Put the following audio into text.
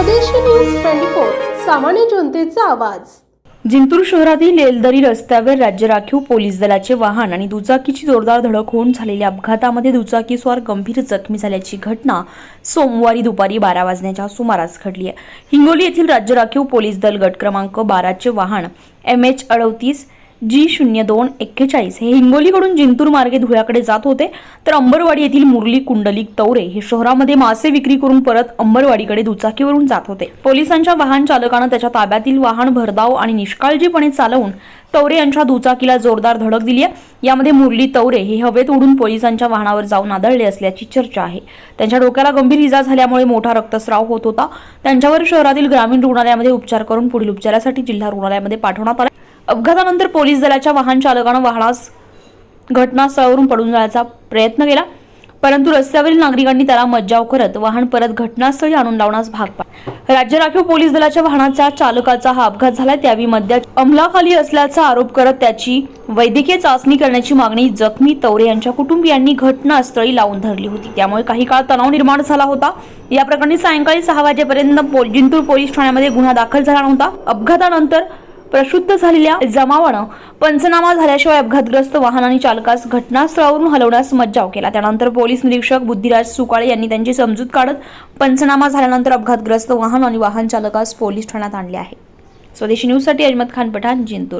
स्वदेशी news twenty four सामान्य जनतेचा आवाज. जिंतूर शहरातील येलदरी रस्त्यावर राज्य राखीव पोलीस दलाचे वाहन आणि दुचाकीची जोरदार धडक होऊन झालेल्या अपघातामध्ये दुचाकीस्वार गंभीर जखमी झाल्याची घटना सोमवारी दुपारी बारा वाजण्याच्या सुमारास घडली आहे. हिंगोली येथील राज्य राखीव पोलीस दल गट क्रमांक बाराचे वाहन एम एच अडतीस जी शून्य दोन एक्केचाळीस हे हिंगोलीकडून जिंतूर मार्गे धुळ्याकडे जात होते तर अंबरवाडी येथील मुरली कुंडलिक तवरे हे शहरामध्ये मासे विक्री करून परत अंबरवाडीकडे दुचाकीवरून जात होते. पोलिसांच्या वाहन चालकानं त्याच्या ताब्यातील वाहन भरधाव आणि निष्काळजीपणे चालवून तवरे यांच्या दुचाकीला जोरदार धडक दिली आहे. यामध्ये मुरली तवरे हे हवेत उडून पोलिसांच्या वाहनावर जाऊन आदळले असल्याची चर्चा आहे. त्यांच्या डोक्याला गंभीर इजा झाल्यामुळे मोठा रक्तस्राव होत होता. त्यांच्यावर शहरातील ग्रामीण रुग्णालयामध्ये उपचार करून पुढील उपचारासाठी जिल्हा रुग्णालयामध्ये पाठवण्यात आला. अपघातानंतर पोलीस दलाच्या वाहन चालकानं वाहनास घटनास्थळावरून पडून जाण्याचा प्रयत्न केला. परंतु रस्त्यावरील नागरिकांनी त्याला मज्जाव करत वाहन परत घटनास्थळी आणून लावण्यास भाग पाडला. राज्य राखीव पोलीस दलाच्या वाहनाच्या चालकाचा हा अपघात झाला. त्यावेळी मद्या अंमलाखाली असल्याचा आरोप करत त्याची वैद्यकीय चाचणी करण्याची मागणी जखमी तवरे यांच्या कुटुंबियांनी घटनास्थळी लावून धरली होती. त्यामुळे काही काळ तणाव निर्माण झाला होता. या प्रकरणी सायंकाळी सहा वाजेपर्यंत पो- जिंतूर पोलीस ठाण्यामध्ये गुन्हा दाखल झाला नव्हता. अपघातानंतर प्रशुद्ध झालेल्या जमावानं पंचनामा झाल्याशिवाय अपघातग्रस्त वाहन आणि चालकास घटनास्थळावरून हलवण्यास मज्जाव केला. त्यानंतर पोलीस निरीक्षक बुद्धिराज सुकाळे यांनी त्यांची समजूत काढत पंचनामा झाल्यानंतर अपघातग्रस्त वाहन आणि वाहन चालकास पोलीस ठाण्यात आणले आहे. स्वदेशी न्यूजसाठी अजमत खान पठाण जिंतूर.